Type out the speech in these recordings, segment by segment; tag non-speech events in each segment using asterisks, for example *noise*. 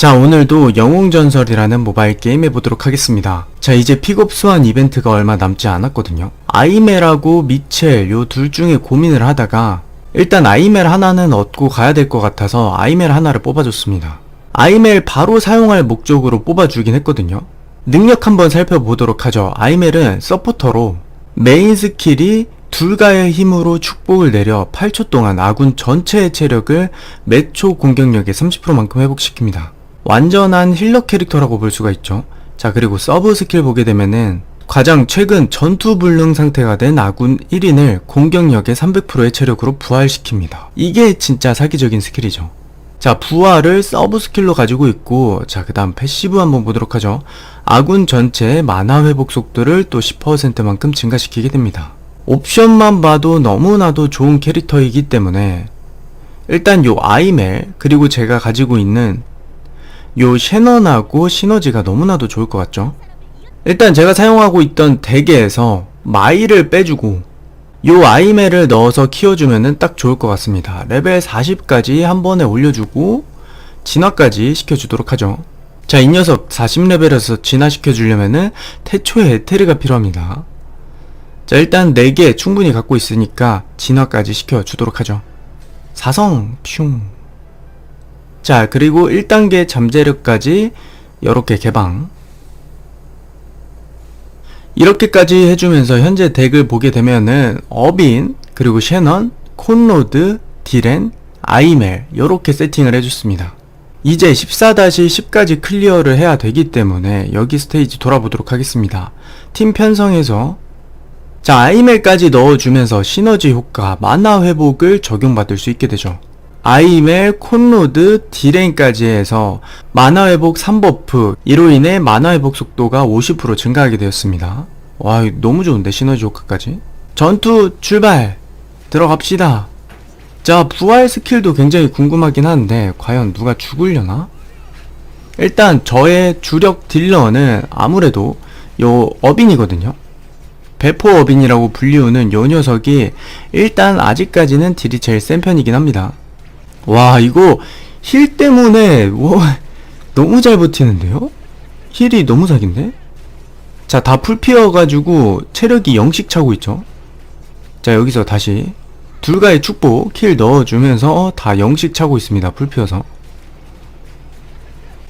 자 오늘도 영웅전설이라는 모바일 게임 해보도록 하겠습니다. 자 이제 픽업 소환 이벤트가 얼마 남지 않았거든요. 아이멜하고 미첼 요 둘 중에 고민을 하다가 일단 아이멜 하나는 얻고 가야 될 것 같아서 아이멜 하나를 뽑아줬습니다. 아이멜 바로 사용할 목적으로 뽑아주긴 했거든요. 능력 한번 살펴보도록 하죠. 아이멜은 서포터로 메인 스킬이 둘가의 힘으로 축복을 내려 8초 동안 아군 전체의 체력을 매초 공격력의 30%만큼 회복시킵니다. 완전한 힐러 캐릭터라고 볼 수가 있죠. 자, 그리고 서브 스킬 보게 되면은 가장 최근 전투 불능 상태가 된 아군 1인을 공격력의 300%의 체력으로 부활시킵니다. 이게 진짜 사기적인 스킬이죠. 자, 부활을 서브 스킬로 가지고 있고, 자, 그 다음 패시브 한번 보도록 하죠. 아군 전체의 만화 회복 속도를 또 10%만큼 증가시키게 됩니다. 옵션만 봐도 너무나도 좋은 캐릭터이기 때문에, 일단 요 아이멜, 그리고 제가 가지고 있는 요 셰넌하고 시너지가 너무나도 좋을 것 같죠? 일단 제가 사용하고 있던 덱에서 마이를 빼주고 요 아이멜을 넣어서 키워주면은 딱 좋을 것 같습니다. 레벨 40까지 한 번에 올려주고 진화까지 시켜주도록 하죠. 자, 이 녀석 40레벨에서 진화시켜주려면은 태초에 에테르가 필요합니다. 자, 일단 4개 충분히 갖고 있으니까 진화까지 시켜주도록 하죠. 사성, 슝. 자, 그리고 1단계 잠재력까지 이렇게 개방. 이렇게까지 해주면서 현재 덱을 보게 되면은 어빈, 그리고 셰넌, 콘로드, 디렌, 아이멜 이렇게 세팅을 해줬습니다. 이제 14-10까지 클리어를 해야 되기 때문에 여기 스테이지 돌아보도록 하겠습니다. 팀 편성에서 자 아이멜까지 넣어주면서 시너지 효과 만화 회복을 적용받을 수 있게 되죠. 아이멜, 콘로드, 디레인까지 해서 만화 회복 3버프 이로 인해 만화 회복 속도가 50% 증가하게 되었습니다. 와 너무 좋은데 시너지 효과까지 전투 출발 들어갑시다. 자 부활 스킬도 굉장히 궁금하긴 한데 과연 누가 죽으려나? 일단 저의 주력 딜러는 아무래도 요 어빈이거든요. 배포 어빈이라고 불리우는 요 녀석이 일단 아직까지는 딜이 제일 센 편이긴 합니다. 와 이거 힐 때문에 와, 너무 잘 버티는데요? 힐이 너무 사기인데? 자 다 풀피어가지고 체력이 0씩 차고 있죠 자 여기서 다시 둘가의 축복 킬 넣어주면서 다 0씩 차고 있습니다 풀피어서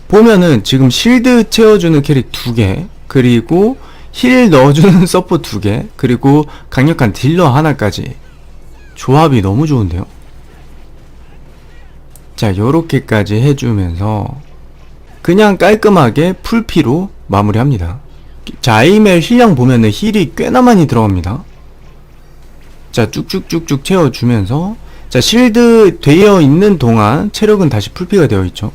보면은 지금 실드 채워주는 캐릭 2개 그리고 힐 넣어주는 *laughs* 서포 2개 그리고 강력한 딜러 하나까지 조합이 너무 좋은데요 자 요렇게까지 해주면서 그냥 깔끔하게 풀피로 마무리합니다. 자 아이멜 힐량 보면은 힐이 꽤나 많이 들어갑니다. 자 쭉쭉쭉쭉 채워주면서 자 실드 되어 있는 동안 체력은 다시 풀피가 되어 있죠.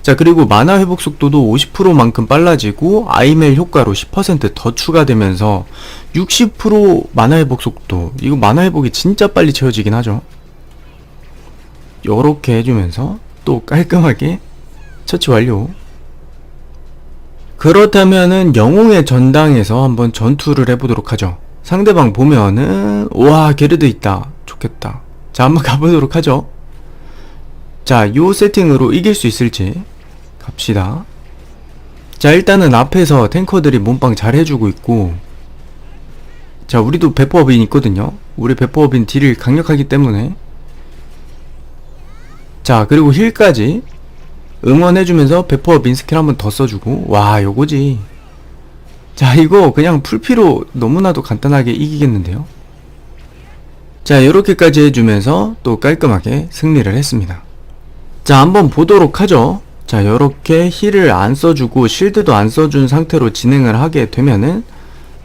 자 그리고 만화 회복 속도도 50%만큼 빨라지고 아이멜 효과로 10%더 추가되면서 60% 만화 회복 속도. 이거 만화 회복이 진짜 빨리 채워지긴 하죠 요렇게 해주면서 또 깔끔하게 처치 완료. 그렇다면은 영웅의 전당에서 한번 전투를 해보도록 하죠. 상대방 보면은 와 게르드 있다. 좋겠다. 자 한번 *laughs* 가보도록 하죠. 자 요 세팅으로 이길 수 있을지 갑시다. 자 일단은 앞에서 탱커들이 몸빵 잘 해주고 있고 자 우리도 배포업인 있거든요. 우리 배포업인 딜이 강력하기 때문에 자 그리고 힐까지 응원해주면서 배포업인 스킬 한 번 더 써주고. 와 요거지. 자 이거 그냥 풀피로 너무나도 간단하게 이기겠는데요? 자 이렇게까지 해주면서 또 깔끔하게 승리를 했습니다. 자 한번 보도록 하죠. 자 요렇게 힐을 안 써주고 실드도 안 써준 상태로 진행을 하게 되면은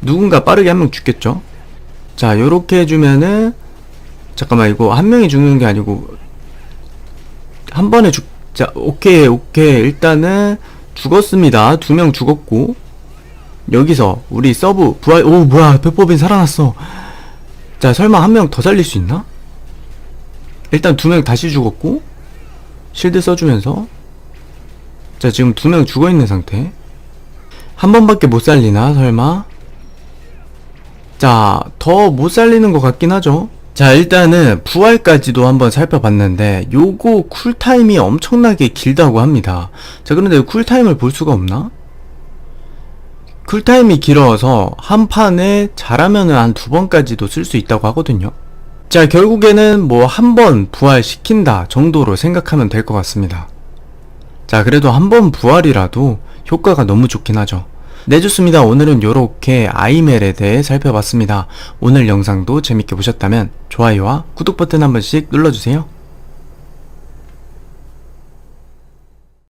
누군가 빠르게 한 명 죽겠죠? 자 요렇게 해주면은 잠깐만 이거 한 명이 죽는 게 아니고 한 번에 죽, 자, 오케이, 오케이. 일단은 죽었습니다. 두 명 죽었고. 여기서 우리 서브 부활, 오, 뭐야. 배법인 살아났어. 자, 설마 한 명 더 살릴 수 있나? 일단 두 명 다시 죽었고. 실드 써주면서. 자, 지금 두 명 죽어 있는 상태. 한 번밖에 못 살리나, 설마? 자, 더 못 살리는 것 같긴 하죠. 자, 일단은 부활까지도 한번 살펴봤는데 요거 쿨타임이 엄청나게 길다고 합니다. 자, 그런데 쿨타임을 볼 수가 없나? 쿨타임이 길어서 한 판에 잘하면은 한두 번까지도 쓸 수 있다고 하거든요. 자, 결국에는 뭐 한 번 부활시킨다 정도로 생각하면 될 것 같습니다. 자, 그래도 한 번 부활이라도 효과가 너무 좋긴 하죠. 네, 좋습니다. 오늘은 요렇게 아이멜에 대해 살펴봤습니다. 오늘 영상도 재밌게 보셨다면 좋아요와 구독 버튼 한 번씩 눌러주세요.